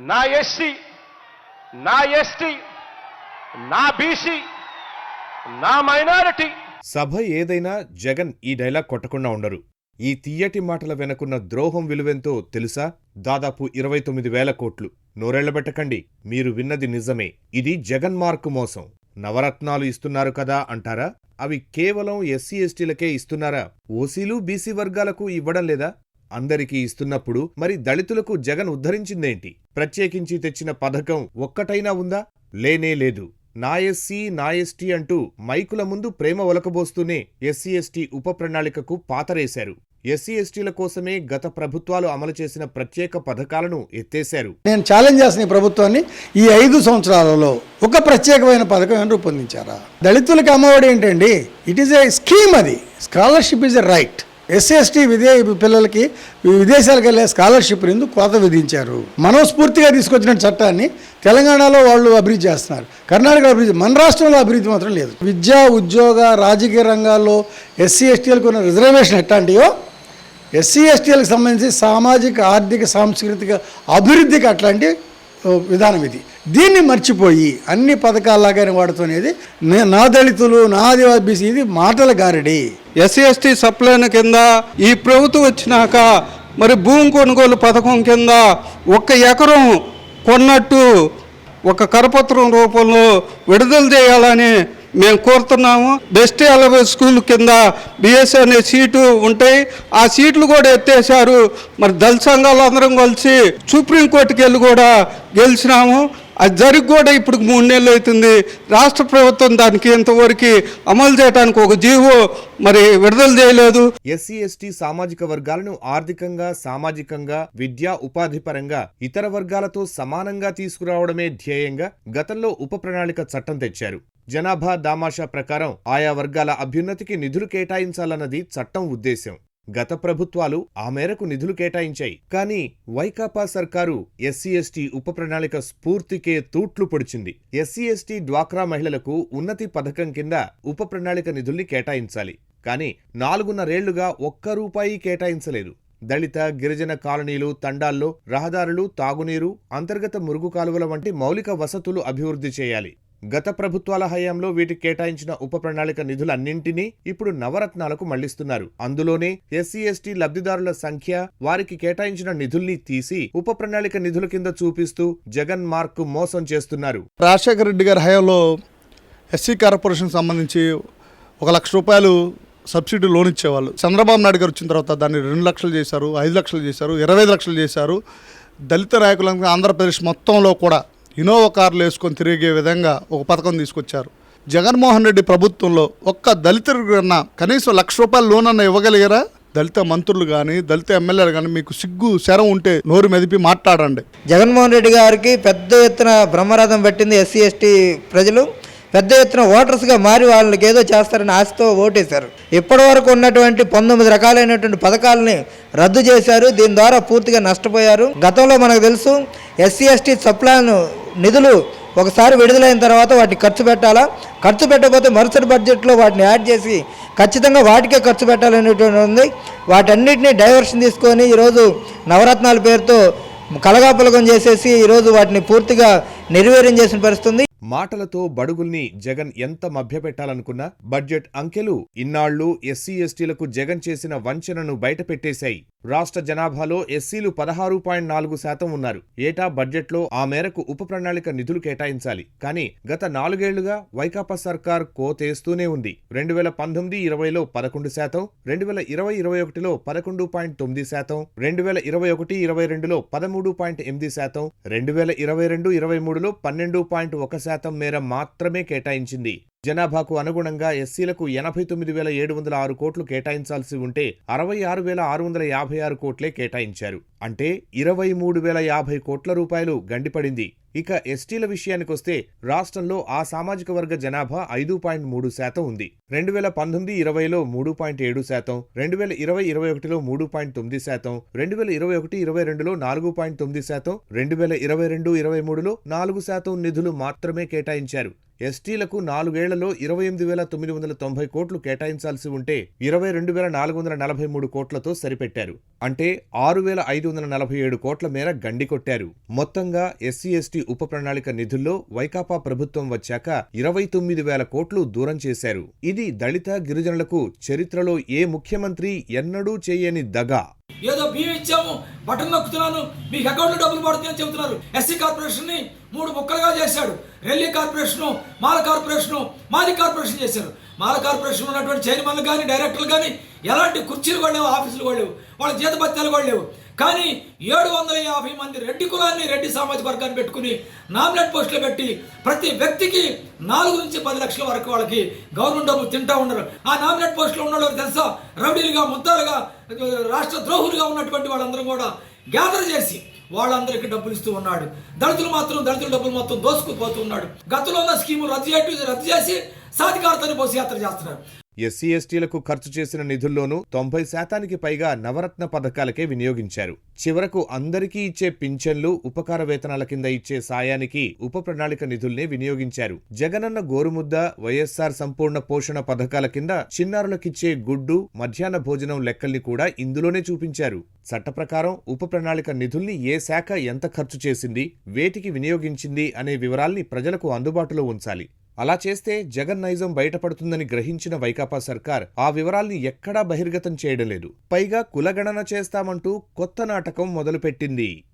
నా ఎస్సీ నా ఎస్టీ నా బీసీ నా మైనారిటీ. సభ ఏదైనా జగన్ ఈ డైలాగ్ కొట్టకుండా ఉండరు. ఈ తీయటి మాటల వెనకున్న ద్రోహం విలువెంతో తెలుసా? దాదాపు ఇరవై తొమ్మిది వేల కోట్లు. నోరెళ్ళబెట్టకండి మీరు విన్నది నిజమే. ఇది జగన్ మార్కు మోసం. నవరత్నాలు ఇస్తున్నారు కదా అంటారా? అవి కేవలం ఎస్సీ ఎస్టీలకే ఇస్తున్నారా? ఓసీలు బీసీ వర్గాలకు ఇవ్వడం లేదా? అందరికీ ఇస్తున్నప్పుడు మరి దళితులకు జగన్ ఉద్ధరించిందేంటి? ప్రత్యేకించి తెచ్చిన పథకం ఒక్కటైనా ఉందా? లేనే లేదు. నా ఎస్సీ నా ఎస్టీ అంటూ మైకుల ముందు ప్రేమ ఒలకబోస్తూనే ఎస్సీ ఎస్టీ ఉప ప్రణాళికకు పాతరేశారు. ఎస్సీ ఎస్టీల కోసమే గత ప్రభుత్వాలు అమలు చేసిన ప్రత్యేక పథకాలను ఎత్తేశారు. నేను ఛాలెంజ్ చేసిన ప్రభుత్వాన్ని ఈ ఐదు సంవత్సరాలలో ఒక ప్రత్యేకమైన పథకం రూపొందించారా? దళితులకి అమ్మఒడి ఏంటండి? ఇట్ ఈస్ ఏ స్కీమ్ అది. Scholarship is a right SC ST విదే పిల్లలకి విదేశాలకు వెళ్ళే స్కాలర్షిప్ ఎందుకు కోత విధించారు. మనస్ఫూర్తిగా తీసుకొచ్చిన చట్టాన్ని తెలంగాణలో వాళ్ళు అభివృద్ధి చేస్తున్నారు. కర్ణాటక అభివృద్ధి మన రాష్ట్రంలో అభివృద్ధి మాత్రం లేదు. విద్యా ఉద్యోగ రాజకీయ రంగాల్లో ఎస్సీ ఎస్టీలకు ఉన్న రిజర్వేషన్ ఎట్లాంటియో ఎస్సీ ఎస్టీలకు సంబంధించి సామాజిక ఆర్థిక సాంస్కృతిక అభివృద్ధికి అట్లాంటి విధానం ఇది. దీన్ని మర్చిపోయి అన్ని పథకాల్లాగానే వాడుతునేది నా దళితులు నా ఆదివాసీ ఇది మాటల గారడి. ఎస్సీ ఎస్టీ సప్లైన్ కింద ఈ ప్రభుత్వం వచ్చినాక మరి భూమి కొనుగోలు పథకం కింద ఒక్క ఎకరం కొన్నట్టు ఒక కరపత్రం రూపంలో విడుదల చేయాలని మేము కోరుతున్నాము. బెస్ట్ ఎలవే స్కూల్ కింద బిఎస్ అనే సీటు ఉంటాయి. ఆ సీట్లు కూడా ఎత్తేసారు మరి దళ సంఘాలు అందరం కలిసి సుప్రీంకోర్టుకి వెళ్ళి కూడా గెలిచినాము. అది జరిగి కూడా ఇప్పుడు మూడు నెలలు అవుతుంది. రాష్ట్ర ప్రభుత్వం దానికి ఇంతవరకు అమలు చేయడానికి ఒక జీవో మరి విడుదల చేయలేదు. ఎస్సీ ఎస్టీ సామాజిక వర్గాలను ఆర్థికంగా సామాజికంగా విద్యా ఉపాధి పరంగా ఇతర వర్గాలతో సమానంగా తీసుకురావడమే ధ్యేయంగా గతంలో ఉప ప్రణాళిక చట్టం తెచ్చారు. జనాభా దామాషా ప్రకారం ఆయా వర్గాల అభ్యున్నతికి నిధులు కేటాయించాలన్నది చట్టం ఉద్దేశం. గత ప్రభుత్వాలు ఆ మేరకు నిధులు కేటాయించాయి. కానీ వైకాపా సర్కారు ఎస్సీ ఎస్టీ ఉప ప్రణాళిక స్ఫూర్తికే తూట్లు పొడిచింది. ఎస్సీ ఎస్టీ డ్వాక్రా మహిళలకు ఉన్నతి పథకం కింద ఉప ప్రణాళిక నిధుల్ని కేటాయించాలి. కానీ నాలుగున్నరేళ్ళుగా ఒక్క రూపాయి కేటాయించలేదు. దళిత గిరిజన కాలనీలు తండాల్లో రహదారులు తాగునీరు అంతర్గత మురుగు కాలువల వంటి మౌలిక వసతులు అభివృద్ధి చేయాలి. గత ప్రభుత్వాల హయాంలో వీటికి కేటాయించిన ఉప ప్రణాళిక నిధులన్నింటినీ ఇప్పుడు నవరత్నాలకు మళ్ళిస్తున్నారు. అందులోనే ఎస్సీ ఎస్టీ లబ్ధిదారుల సంఖ్య వారికి కేటాయించిన నిధుల్ని తీసి ఉప ప్రణాళిక నిధుల కింద చూపిస్తూ జగన్ మార్క్ మోసం చేస్తున్నారు. రాజశేఖర రెడ్డి గారి హయాంలో ఎస్సీ కార్పొరేషన్ సంబంధించి ఒక లక్ష రూపాయలు సబ్సిడీ లోన్ ఇచ్చేవాళ్ళు. చంద్రబాబు నాయుడు గారు వచ్చిన తర్వాత దాన్ని రెండు లక్షలు చేశారు ఐదు లక్షలు చేశారు ఇరవై లక్షలు చేశారు. దళిత నాయకులందరూ ఆంధ్రప్రదేశ్ మొత్తంలో కూడా ఇనోవా కార్లు వేసుకొని తిరిగే విధంగా ఒక పథకం తీసుకొచ్చారు. జగన్మోహన్ రెడ్డి ప్రభుత్వంలో ఒక్క దళితుడికన్నా కనీసం లక్ష రూపాయలు లోన్ అన్న ఇవ్వగలిగారా? దళిత మంత్రులు కానీ దళిత ఎమ్మెల్యేలు కానీ మీకు సిగ్గు శరం ఉంటే నోరు మెదిపి మాట్లాడండి. జగన్మోహన్ రెడ్డి గారికి పెద్ద ఎత్తున బ్రహ్మరథం పెట్టింది ఎస్సీ ఎస్టీ ప్రజలు. పెద్ద ఎత్తున ఓటర్స్గా మారి వాళ్ళకి ఏదో చేస్తారని ఆశతో ఓటేశారు. ఇప్పటి వరకు ఉన్నటువంటి పంతొమ్మిది రకాలైనటువంటి పథకాలని రద్దు చేశారు. దీని ద్వారా పూర్తిగా నష్టపోయారు. గతంలో మనకు తెలుసు ఎస్సీ ఎస్టీ సప్లాన్ నిధులు ఒకసారి విడుదలైన తర్వాత వాటిని ఖర్చు పెట్టాలా? ఖర్చు పెట్టకపోతే మరుసటి బడ్జెట్లో వాటిని యాడ్ చేసి ఖచ్చితంగా వాటికే ఖర్చు పెట్టాలనేటువంటి ఉంది. వాటన్నిటిని డైవర్షన్ తీసుకొని ఈరోజు నవరత్నాల పేరుతో కలగాపులగం చేసేసి ఈరోజు వాటిని పూర్తిగా నిర్వీర్యం చేసిన పరిస్థితి మాటలతో బడుగుల్ని జగన్ ఎంత మభ్యపెట్టాలనుకున్నా బడ్జెట్ అంకెలు ఇన్నాళ్ళు ఎస్సీ ఎస్టీలకు జగన్ చేసిన వంచనను బయటపెట్టేశాయి. రాష్ట్ర జనాభాలో ఎస్సీలు పదహారు పాయింట్ నాలుగు శాతం ఉన్నారు. ఏటా బడ్జెట్లో ఆ మేరకు ఉప ప్రణాళిక నిధులు కేటాయించాలి. కానీ గత నాలుగేళ్ళుగా వైకాపా సర్కార్ కోతేస్తూనే ఉంది. రెండు వేల పంతొమ్మిది ఇరవైలో పదకొండు శాతం రెండు వేల ఇరవై ఇరవై ఒకటిలో పదకొండు పాయింట్ తొమ్మిది శాతం రెండు వేల ఇరవై ఒకటి ఇరవై రెండులో పదమూడు పాయింట్ ఎనిమిది శాతం రెండు వేల ఇరవై రెండు ఇరవై మూడులో పన్నెండు పాయింట్ ఒక శాతం మేర మాత్రమే కేటాయించింది. జనాభాకు అనుగుణంగా ఎస్సీలకు ఎనభై తొమ్మిది వేల ఏడు వందల ఆరు కోట్లు కేటాయించాల్సి ఉంటే అరవై ఆరు వేల ఆరు వందల యాభై ఆరు కోట్లే కేటాయించారు. అంటే ఇరవై మూడు వేల యాభై కోట్ల రూపాయలు గండిపడింది. ఇక ఎస్టీల విషయానికొస్తే రాష్ట్రంలో ఆ సామాజిక వర్గ జనాభా ఐదు పాయింట్ మూడు శాతం ఉంది. రెండు వేల పంతొమ్మిది ఇరవైలో మూడు పాయింట్ ఏడు శాతం రెండు వేల ఇరవై ఇరవై ఒకటిలో మూడు పాయింట్ తొమ్మిది శాతం రెండు వేల ఇరవై ఒకటి ఇరవై రెండులో నాలుగు పాయింట్ తొమ్మిది శాతం రెండు వేల ఇరవై రెండు ఇరవై మూడులో నాలుగు శాతం నిధులు మాత్రమే కేటాయించారు. ఎస్టీలకు నాలుగేళ్ళలో ఇరవై ఎనిమిది వేల తొమ్మిది వందల తొంభై కోట్లు కేటాయించాల్సి ఉంటే ఇరవై రెండు వేల నాలుగు వందల నలభై మూడు కోట్లతో సరిపెట్టారు. అంటే ఆరు వేల ఐదు వందల నలభై ఏడు కోట్ల మేర గండి కొట్టారు. మొత్తంగా ఎస్సీ ఎస్టీ ఉప ప్రణాళిక నిధుల్లో వైకాపా ప్రభుత్వం వచ్చాక ఇరవై తొమ్మిది వేల కోట్లు దూరం చేశారు. ఇది దళిత గిరిజనులకు చరిత్రలో ఏ ముఖ్యమంత్రి ఎన్నడూ చేయని దగా. ఏదో బియ్యం ఇచ్చాము బటన్ నొక్కుతున్నాను మీకు అకౌంట్లో డబ్బులు పడుతున్నాయని చెబుతున్నారు. ఎస్సీ కార్పొరేషన్ని మూడు ముక్కలుగా చేశాడు. రెల్లీ కార్పొరేషన్ మాల కార్పొరేషన్ మాది కార్పొరేషన్ చేశారు. మాల కార్పొరేషన్ ఉన్నటువంటి చైర్మన్లు కానీ డైరెక్టర్లు కానీ ఎలాంటి కుర్చీలు కూడా లేవు ఆఫీసులు కూడా లేవు వాళ్ళ జీతభత్యాలు కూడా లేవు. కానీ ఏడు వందల యాభై మంది రెడ్డి కులాన్ని రెడ్డి సామాజిక వర్గాన్ని పెట్టుకుని నామినేట్ పోస్టులు పెట్టి ప్రతి వ్యక్తికి నాలుగు నుంచి పది లక్షల వరకు వాళ్ళకి గవర్నమెంట్ డబ్బులు తింటా ఉన్నారు. ఆ నామినేట్ పోస్టులు ఉన్న వాళ్ళకి తెలుసా? రౌడీలుగా ముద్దాలుగా రాష్ట్ర ద్రోహులుగా ఉన్నటువంటి వాళ్ళందరూ కూడా గ్యాదర్ చేసి వాళ్ళందరికీ డబ్బులు ఇస్తూ ఉన్నాడు. దళితులు మాత్రం దళితుల డబ్బులు మొత్తం దోసుకుపోతూ ఉన్నాడు. గతంలో ఉన్న స్కీములు రద్దు చేయటం రద్దు చేసి సాధికారతను పోసి యాత్ర చేస్తున్నారు. ఎస్సీ ఎస్టీలకు ఖర్చు చేసిన నిధుల్లోనూ తొంభై శాతానికి పైగా నవరత్న పథకాలకే వినియోగించారు. చివరకు అందరికీ ఇచ్చే పింఛన్లు ఉపకార వేతనాల కింద ఇచ్చే సాయానికి ఉప ప్రణాళిక నిధుల్నే వినియోగించారు. జగనన్న గోరుముద్ద వైఎస్సార్ సంపూర్ణ పోషణ పథకాల కింద చిన్నారులకిచ్చే గుడ్డు మధ్యాహ్న భోజనం లెక్కల్ని కూడా ఇందులోనే చూపించారు. చట్ట ప్రకారం ఉప ప్రణాళిక నిధుల్ని ఏ శాఖ ఎంత ఖర్చు చేసింది వేటికి వినియోగించింది అనే వివరాల్ని ప్రజలకు అందుబాటులో ఉంచాలి. అలా చేస్తే జగన్ నైజం బయటపడుతుందని గ్రహించిన వైకాపా సర్కార్ ఆ వివరాల్ని ఎక్కడా బహిర్గతం చేయడం లేదు. పైగా కులగణన చేస్తామంటూ కొత్త నాటకం మొదలుపెట్టింది.